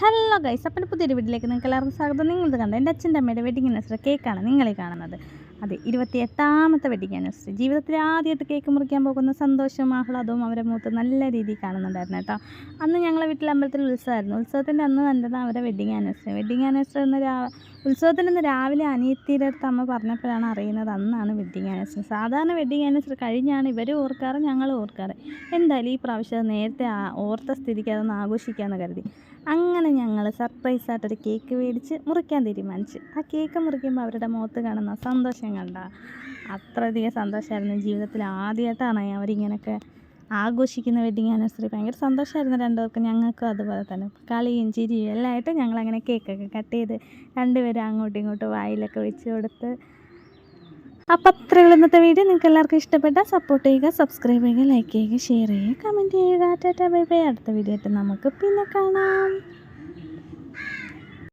Hello guys അപ്പം പുതിയൊരു വീട്ടിലേക്ക് നിങ്ങൾക്ക് എല്ലാവർക്കും സ്വാഗതം. നിങ്ങളിത് കണ്ട? എന്റെ അച്ഛന്റെ അമ്മയുടെ വെഡിങ് ആനിവേഴ്സറി കേക്കാണ് നിങ്ങൾ കാണുന്നത്. അതെ ഇരുപത്തി എട്ടാമത്തെ വെഡിങ് ആനിവേഴ്സറി ജീവിതത്തിൽ ആദ്യമായിട്ട് കേക്ക് മുറിക്കാൻ പോകുന്ന സന്തോഷവും ആഹ്ലാദവും അവരെ മുഖത്ത് നല്ല രീതിയിൽ കാണുന്നുണ്ടായിരുന്നു കേട്ടോ. അന്ന് ഞങ്ങളെ വീട്ടിലെ അമ്പലത്തിൽ ഉത്സവമായിരുന്നു. ഉത്സവത്തിന്റെ അന്ന് കണ്ടത് അവരെ വെഡിങ് ആനിവേഴ്സറി വെഡിങ് ആനിവേഴ്സറി എന്ന് രാ ഉത്സവത്തിന്റെ രാവിലെ അനിയത്തിയുടെ അമ്മ പറഞ്ഞപ്പോഴാണ് അറിയുന്നത് അന്നാണ് വെഡ്ഡിങ് ആനിവേഴ്സറി സാധാരണ വെഡ്ഡിങ് ആനിവേഴ്സറി കഴിഞ്ഞാണ് ഇവർ ഓർക്കാറ് ഞങ്ങൾ ഓർക്കാറ്. എന്തായാലും ഈ പ്രാവശ്യം നേരത്തെ ഓർത്ത സ്ഥിതിക്ക് അതൊന്ന് ആഘോഷിക്കാമെന്ന് കരുതി. അങ്ങനെ ഞങ്ങൾ സർപ്രൈസായിട്ടൊരു കേക്ക് മേടിച്ച് മുറിക്കാൻ തീരുമാനിച്ചു. ആ കേക്ക് മുറിക്കുമ്പോൾ അവരുടെ മുഖത്ത് കാണുന്ന സന്തോഷം കണ്ട. അത്രയധികം സന്തോഷമായിരുന്നു ജീവിതത്തിൽ ആദ്യമായിട്ടാണ് അവരിങ്ങനെയൊക്കെ ആഘോഷിക്കുന്ന വെഡിങ് ആനിവേഴ്സറി ഭയങ്കര സന്തോഷമായിരുന്നു രണ്ടുപേർക്കും ഞങ്ങൾക്കും അതുപോലെ തന്നെ. കളിയും ചിരിയും എല്ലാം ആയിട്ട് ഞങ്ങളങ്ങനെ കേക്കൊക്കെ കട്ട് ചെയ്ത് രണ്ടുപേരും അങ്ങോട്ടും ഇങ്ങോട്ടും വായിലൊക്കെ വെച്ച് കൊടുത്ത്. അപ്പോൾ അത്രയുള്ള ഇന്നത്തെ വീഡിയോ. നിങ്ങൾക്ക് എല്ലാവർക്കും ഇഷ്ടപ്പെട്ടാൽ സപ്പോർട്ട് ചെയ്യുക സബ്സ്ക്രൈബ് ചെയ്യുക ലൈക്ക് ചെയ്യുക ഷെയർ ചെയ്യുക കമന്റ് ചെയ്യുക. Tata bye bye. അടുത്ത വീഡിയോ ആയിട്ട് നമുക്ക് പിന്നെ കാണാം.